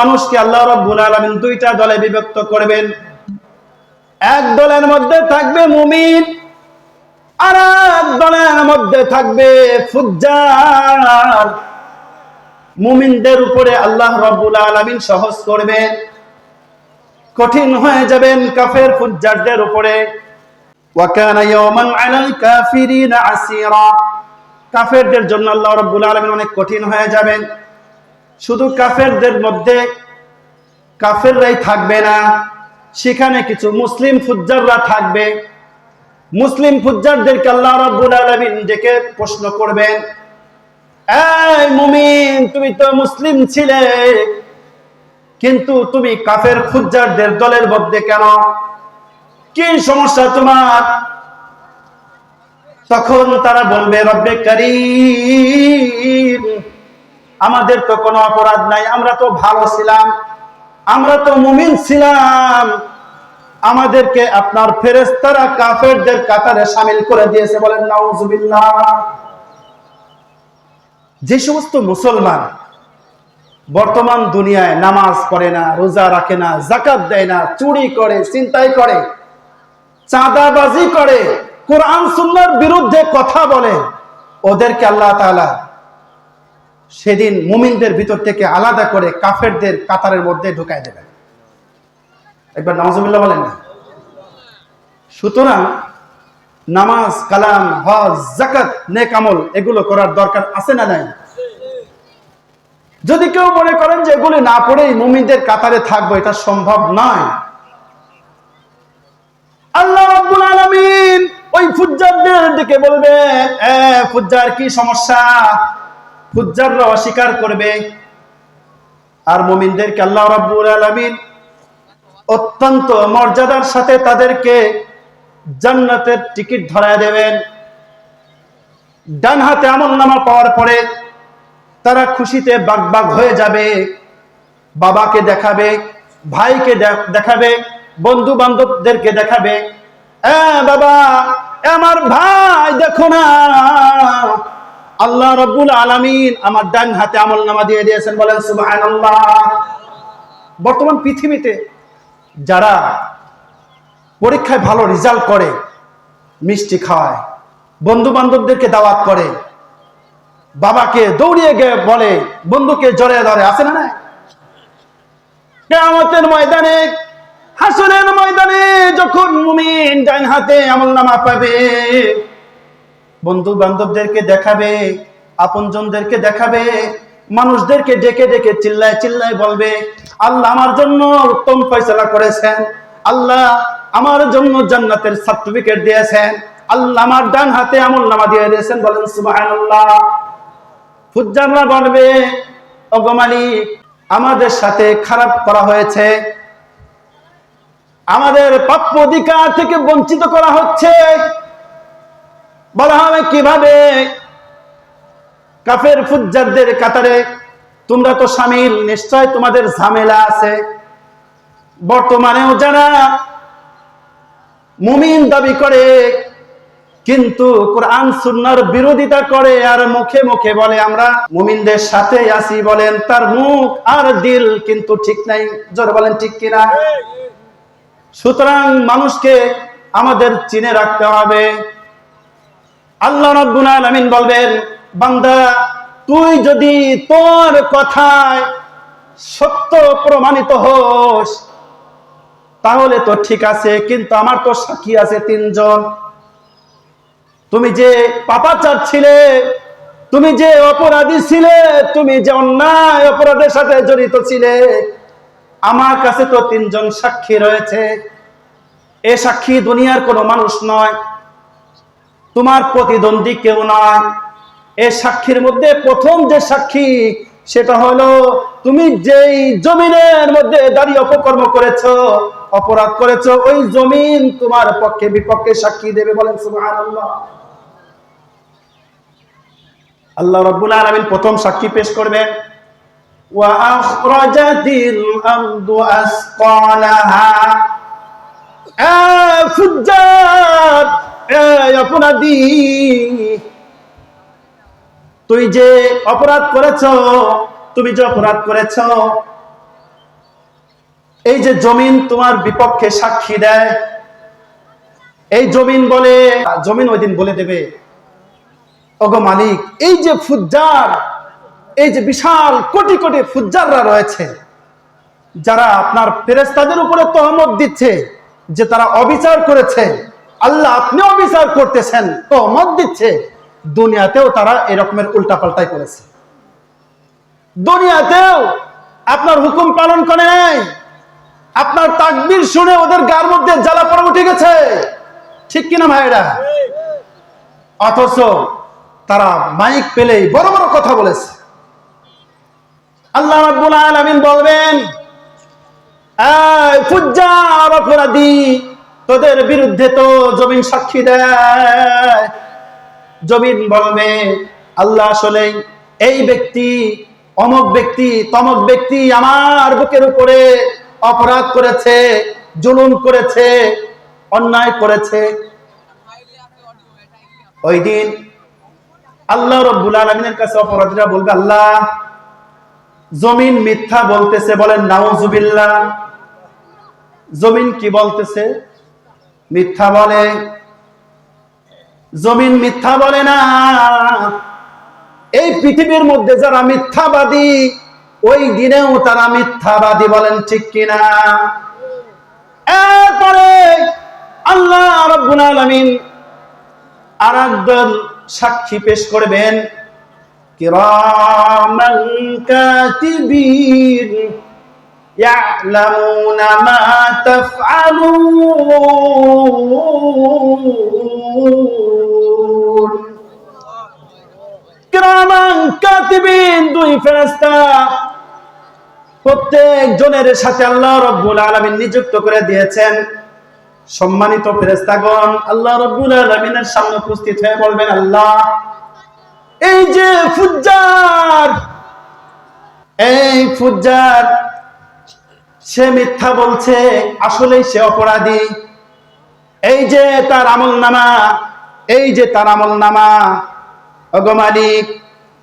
মানুষকে আল্লাহ রব্বুল আলামিন দুইটা দলে বিভক্ত করবেন। এক দলের মধ্যে থাকবে মুমিন, আর এক দলের মধ্যে থাকবে ফুজ্জার। মুমিনদের উপরে আল্লাহ রব্বুল আলামিন সহজ করবেন, কঠিন হয়ে যাবেন কাফের ফুজ্জারদের উপরে। কাফেরদের জন্য আল্লাহ রাব্বুল আলামিন অনেক কঠিন হয়ে যাবেন। শুধু কাফেরদের মধ্যে কাফেররাই থাকবে না, সেখানে কিছু মুসলিম ফুজ্জাররা থাকবে। মুসলিম ফুজ্জারদেরকে আল্লাহ রাব্বুল আলামিন ডেকে প্রশ্ন করবেন, এই মুমিন, তুমি তো মুসলিম ছিলে, কিন্তু তুমি কাফের ফুজ্জারদের দলের মধ্যে কেন? কি সমস্যা তোমার? তখন তারা বলবে, রব্বে করিম আমাদের তো কোনো অপরাধ নাই, আমরা তো ভালো ছিলাম, আমরা তো মুমিন ছিলাম। আমাদেরকে আপনার ফেরেস্তারা কাফেরদের কাতারে সামিল করে দিয়েছে বলেন, নাউজুবিল্লাহ। যে সমস্ত মুসলমান বর্তমান দুনিয়ায় নামাজ পড়ে না, রোজা রাখে না জাকাত দেয় না, চুরি করে চিন্তাই করে, চাঁদাবাজি করে, কোরআন, সুন্নার বিরুদ্ধে কথা বলে, ওদেরকে আল্লাহ তাআলা সেদিন মুমিনদের ভিতর থেকে আলাদা করে কাফেরদের কাতারের মধ্যে ঢুকায় দেবেন একবার নামাজুবিল্লাহ বলেন না। সুতরাং নামাজ, কালাম, হজ জাকাত নেক আমল এগুলো করার দরকার আছে না নাই? যদি কেউ মনে করেন যে এগুলি না পড়েই মুমিনদের কাতারে থাকব, এটা সম্ভব নয়। আল্লাহ রাব্বুল আলামিন ওই ফুজ্জারদের দিকে বলবে ফুজ্জার, কি সমস্যা? ফুজ্জাররা অস্বীকার করবে। আর মুমিনদেরকে আল্লাহ রাব্বুল আলামিন অত্যন্ত মর্যাদার সাথে তাদেরকে জান্নাতের টিকিট ধরায় দেবেন। ডান হাতে আমল নামা পাওয়ার পরে তারা খুশিতে বাগবাগ হয়ে যাবে। বাবাকে দেখাবে, ভাইকে দেখাবে বন্ধু বান্ধবদেরকে দেখাবে বাবা আমার ভাই, দেখো না। আল্লাহ রব্বুল আলামিন আমার ডান হাতে আমল নামা দিয়ে দিয়েছেন, বলেন, সুবহানাল্লাহ। বর্তমান পৃথিবীতে যারা পরীক্ষায় ভালো রেজাল্ট করে, মিষ্টি খাওয়ায় বন্ধু বান্ধবদেরকে দাওয়াত করে, বাবাকে দৌড়িয়ে গিয়ে বলে, বন্ধুকে জড়িয়ে ধরে, আছে না কেয়ামতের ময়দানে হাসনের ময়দানে যখন মুমিন ডাইন হাতে আমল নামা পাবে বন্ধু বান্ধবদেরকে দেখাবে, আপনজনদেরকে দেখাবে, মানুষদেরকে ডেকে ডেকে চিল্লায় চিল্লায় বলবে, আল্লাহ আমার জন্য উত্তম ফয়সলা করেছেন। আল্লাহ আমার জন্য জান্নাতের সার্টিফিকেট দিয়েছেন। আল্লাহ আমার ডান হাতে আমল নামা দিয়ে দিয়েছেন। বলেন, সুবহানাল্লাহ। ফুজ্জাররা বলবে, ওগো মালিক, আমাদের সাথে খারাপ করা হয়েছে। আমাদের প্রাপ্য অধিকার থেকে বঞ্চিত করা হচ্ছে। বলা হবে কীভাবে? কাফের ফুজ্জারদের কাতারে, তোমরা তো সামিল, নিশ্চয় তোমাদের ঝামেলা আছে। বর্তমানেও যারা মুমিন দাবি করে, কিন্তু কোরআন, সুন্নার বিরোধিতা করে আর মুখে মুখে বলে, আমরা মুমিনদের সাথে আসি বলেন, তার মুখ আর দিল কিন্তু ঠিক নাই। জোর বলেন, ঠিক কিনা? সুতরাং মানুষকে আমাদের চিনে রাখতে হবে। আল্লাহ রাব্বুল বলবেন, বান্দা, তুই যদি তোর কথায় সত্য প্রমাণিত হোস, তাহলে তো ঠিক আছে, কিন্তু আমার তো সাক্ষী আছে তিনজন। তুমি যে পাপাচার ছিলে, তুমি যে অপরাধী ছিলে, তুমি যে অন্যায় অপরাধের সাথে জড়িত ছিলে, আমার কাছে তো তিনজন সাক্ষী রয়েছে। এ সাক্ষী দুনিয়ার কোনো মানুষ নয়। তোমার প্রতিদ্বন্দ্বী কেউ নয় এ সাক্ষীর মধ্যে প্রথম যে সাক্ষী, সেটা হলো তুমি যেই জমিনের মধ্যে দাঁড়িয়ে অপকর্ম করেছ, অপরাধ করেছ, ওই জমিন তোমার পক্ষে বিপক্ষে সাক্ষী দেবে বলেন আল্লাহ রাব্বুল আলামিন প্রথম সাক্ষী পেশ করবেন। ওয়া অপরাধী। তুই যে অপরাধ করেছ, তুমি যে অপরাধ করেছ, এই যে জমিন তোমার বিপক্ষে সাক্ষী দেয়, এই জমিন বলে, জমিন ওই দিন বলে দেবে, ওগো মালিক, এই যে ফুজ্জার, এই যে বিশাল কোটি কোটি ফুজ্জাররা রয়েছে, যারা আপনার ফেরেস্তাদের উপরে তহমত দিচ্ছে, যে তারা অবিচার করেছে আল্লাহ আপনি অবিচার করতেছেন। তহমত দিচ্ছে। দুনিয়াতেও তারা এরকমের উল্টাপাল্টাই করেছে। দুনিয়াতেও আপনার হুকুম পালন করে নাই। আপনার তাকবির শুনে ওদের গার মধ্যে জ্বালা পড়ে উঠে গেছে। ঠিক কিনা ভাইরা অথচ তারা মাইক পেলেই বড় বড় কথা বলেছে। আল্লাহ রাব্বুল আলামিন বলবেন, এই ফুজ্জার অপরাধী তোদের বিরুদ্ধে তো জমিন সাক্ষী দেয়। জমিন বলবে, আল্লাহ আসলে এই ব্যক্তি, অমক ব্যক্তি, তমক ব্যক্তি আমার বুকের উপরে অপরাধ করেছে, জুলুম করেছে, অন্যায় করেছে। ওই দিন আল্লাহ রব্বুল আলমিনের কাছে অপরাধীরা বলবে, আল্লাহ, জমিন মিথ্যা বলতেছে বলেন নাউজুবিল্লাহ। জমিন কি বলতেছে? মিথ্যা বলে। জমিন মিথ্যা বলে না। এই পৃথিবীর মধ্যে যারা মিথ্যাবাদী, ওই দিনেও তারা মিথ্যাবাদী বলেন ঠিক কিনা? এরপরে আল্লাহ রব্বুল আলামিন আর একদল সাক্ষী পেশ করবেন। কিরামান কাতিবিন। يعلمون ما تفعلون কিরামান কাতিবিন দুই ফেরেশতা প্রত্যেক জনের সাথে আল্লাহ রব্বুল আলামিন নিযুক্ত করে দিয়েছেন সম্মানিত ফেরেশতাগণ আল্লাহ রব্বুল আলামিনের সামনে উপস্থিত হয়ে বলবেন আল্লাহ এই যে ফুজ্জার এই ফুজ্জার সে মিথ্যা বলছে, আসলেই সে অপরাধী। এই যে তার আমল নামা এই যে তার আমল নামা অগমালিক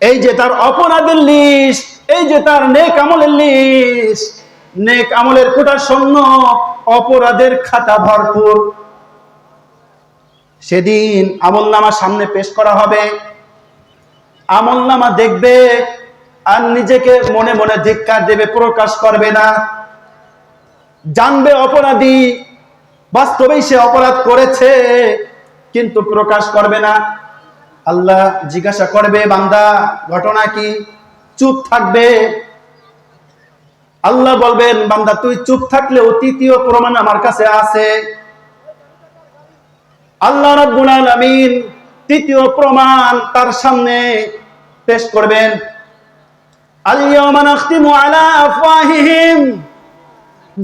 এই যে তার অপরাধের লিস্ট, এই যে তার নেক আমলের লিস্ট, নেক আমলের কোটা শূন্য অপরাধের খাতা ভরপুর। সেদিন আমল নামা সামনে পেশ করা হবে। আমল নামা দেখবে আর নিজেকে মনে মনে ধিক্কার দেবে, প্রকাশ করবে না। জানবে অপরাধী। বাস্তবেই সে অপরাধ করেছে, কিন্তু প্রকাশ করবে না। আল্লাহ জিজ্ঞাসা করবে, বান্দা, ঘটনা কি? চুপ থাকবে। আল্লাহ বলবেন, বান্দা, তুই চুপ থাকলে তৃতীয় প্রমাণ আমার কাছে আছে। আল্লাহ রাব্বুল আলামিন তৃতীয় প্রমাণ তার সামনে পেশ করবেন। নাখতিমু আলা আফওয়াহিহিম।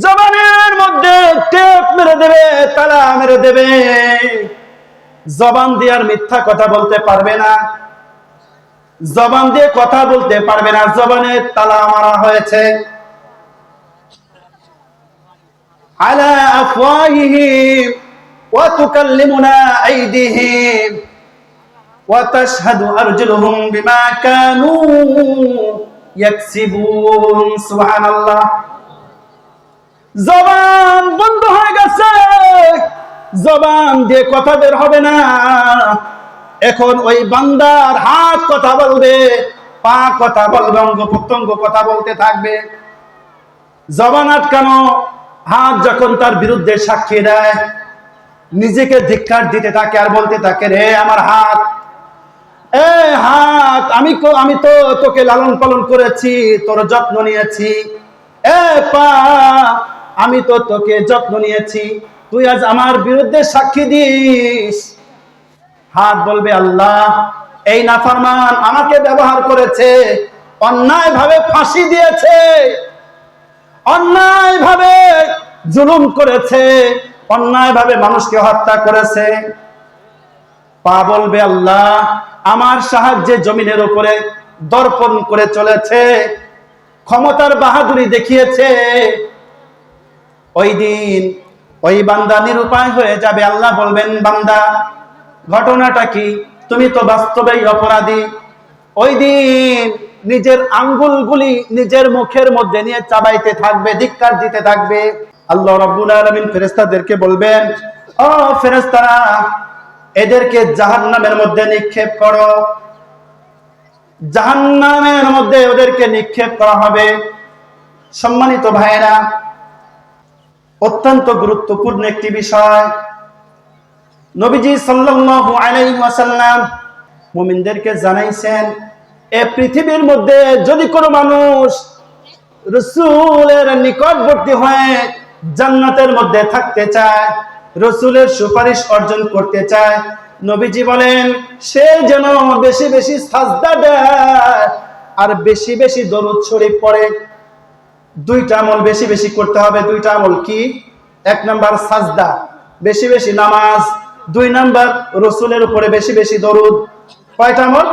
জবানের মধ্যে টেপ মেরে দেবে তালা মেরে দেবে। জবান দিয়ে আর মিথ্যা কথা বলতে পারবে না। জবান দিয়ে কথা বলতে পারবে না জবানের তালা মারা হয়েছে। আলা আফওয়াহিহিম ওয়া তুকাল্লিমুনা আইদিহিম ওয়া তাশহাদু আরজুলুহুম বিমা কানু ইয়াকসিবুন। সুবহানাল্লাহ। জবান বন্ধ হয়ে গেছে। জবান দিয়ে কথা বের হবে না। এখন ওই বান্দার হাত কথা বলবে, পা কথা বলবে, অঙ্গ প্রত্যঙ্গ কথা বলতে থাকবে। জবান আটকানো, হাত যখন তার বিরুদ্ধে সাক্ষী দেয়, নিজেকে ধিক্কার দিতে থাকে আর বলতে থাকে, রে, আমার হাত, এ হাত, আমি আমি তো তোকে লালন পালন করেছি, তোর যত্ন নিয়েছি, এ পা আমি তো তোকে যত্ন নিয়েছি। তুই আজ আমার বিরুদ্ধে সাক্ষী দিস। হাত বলবে, আল্লাহ, এই নাফরমান আমাকে ব্যবহার করেছে অন্যায় ভাবে ফাঁসি দিয়েছে অন্যায় ভাবে জুলুম করেছে অন্যায় ভাবে মানুষকে হত্যা করেছে। পা বলবে, আল্লাহ, আমার সাহায্যে জমিনের উপরে দর্পণ করে চলেছে, ক্ষমতার বাহাদুরি দেখিয়েছে ওই দিন ওই বান্দা নিরুপায় হয়ে যাবে, আল্লাহ বলবেন, বান্দা, ঘটনাটা কি? তুমি তো বাস্তবেই অপরাধী। ওই দিন নিজের আঙ্গুলগুলি নিজের মুখের মধ্যে নিয়ে চাবাইতে থাকবে, ধিক্কার দিতে থাকবে। আল্লাহ রাব্বুল আলামিন ফেরেশতাদেরকে বলবেন, ও ফেরেশতারা, এদেরকে জাহান্নামের মধ্যে নিক্ষেপ করো। জাহান্নামের মধ্যে ওদেরকে নিক্ষেপ করা হবে। সম্মানিত ভাইয়েরা অত্যন্ত গুরুত্বপূর্ণ একটি বিষয়। নবীজি সাল্লাল্লাহু আলাইহি ওয়াসাল্লাম মুমিনদেরকে জানাইছেন, এ পৃথিবীর মধ্যে যদি কোনো মানুষ রসুলের নিকটবর্তী হয়ে জান্নাতের মধ্যে থাকতে চায়, রসুলের সুপারিশ অর্জন করতে চায়, নবীজি বলেন, সে যেন বেশি বেশি সাজদা দেয় আর বেশি বেশি দরুদ শরীফ পড়ে দুইটা আমল বেশি বেশি করতে হবে। দুইটা আমল কি? এক নাম্বার সাজদা, বেশি বেশি নামাজ। দুই নাম্বার রসুলের উপরে বেশি বেশি দরুদ। কয়টা আমল?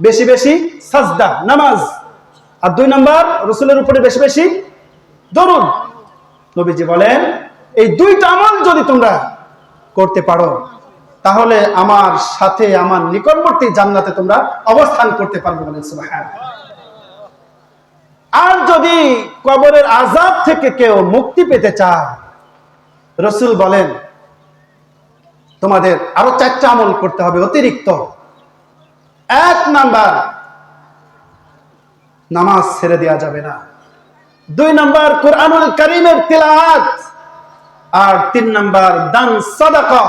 বেশি বেশি সাজদা, নামাজ। আর দুই নাম্বার রসুলের উপরে বেশি বেশি দরুদ। নবীজি বলেন, এই দুইটা আমল যদি তোমরা করতে পারো, তাহলে আমার সাথে, আমার নিকটবর্তী জান্নাতে তোমরা অবস্থান করতে পারবে বলেন আর যদি কবরের আজাব থেকে কেউ মুক্তি পেতে চায়, রসুল বলেন, তোমাদের আরও চারটা আমল করতে হবে, অতিরিক্ত। এক নাম্বার, নামাজ ছেড়ে দেওয়া যাবে না। দুই নাম্বার, কোরআনুল করিমের তিলাওয়াত। আর তিন নাম্বার, দান সাদাকা।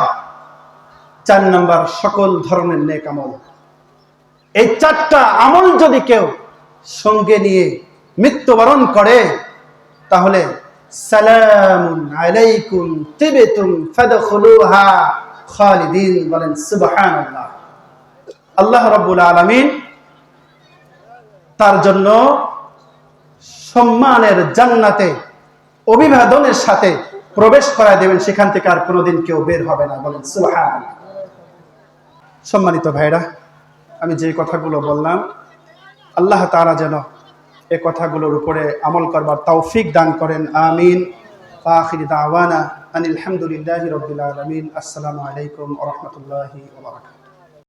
চার নাম্বার, সকল ধরনের নেক আমল। এই চারটা আমল যদি কেউ সঙ্গে নিয়ে মৃত্যুবরণ করে, তাহলে আল্লাহ তার জন্য সম্মানের জান্নাতে, অভিবাদনের সাথে প্রবেশ করায় দেবেন, সেখান থেকে আর কোনোদিন কেউ বের হবে না বলেন সুবহানাল্লাহ। সম্মানিত ভাইরা, আমি যে কথাগুলো বললাম, আল্লাহ তারা যেন এ কথাগুলোর উপরে আমল করবার তৌফিক দান করেন। আমিন। আখির দাওয়ানা আনিল হামদুলিল্লাহি রাব্বিল আলামিন। আসসালামু আলাইকুম রাহমাতুল্লাহি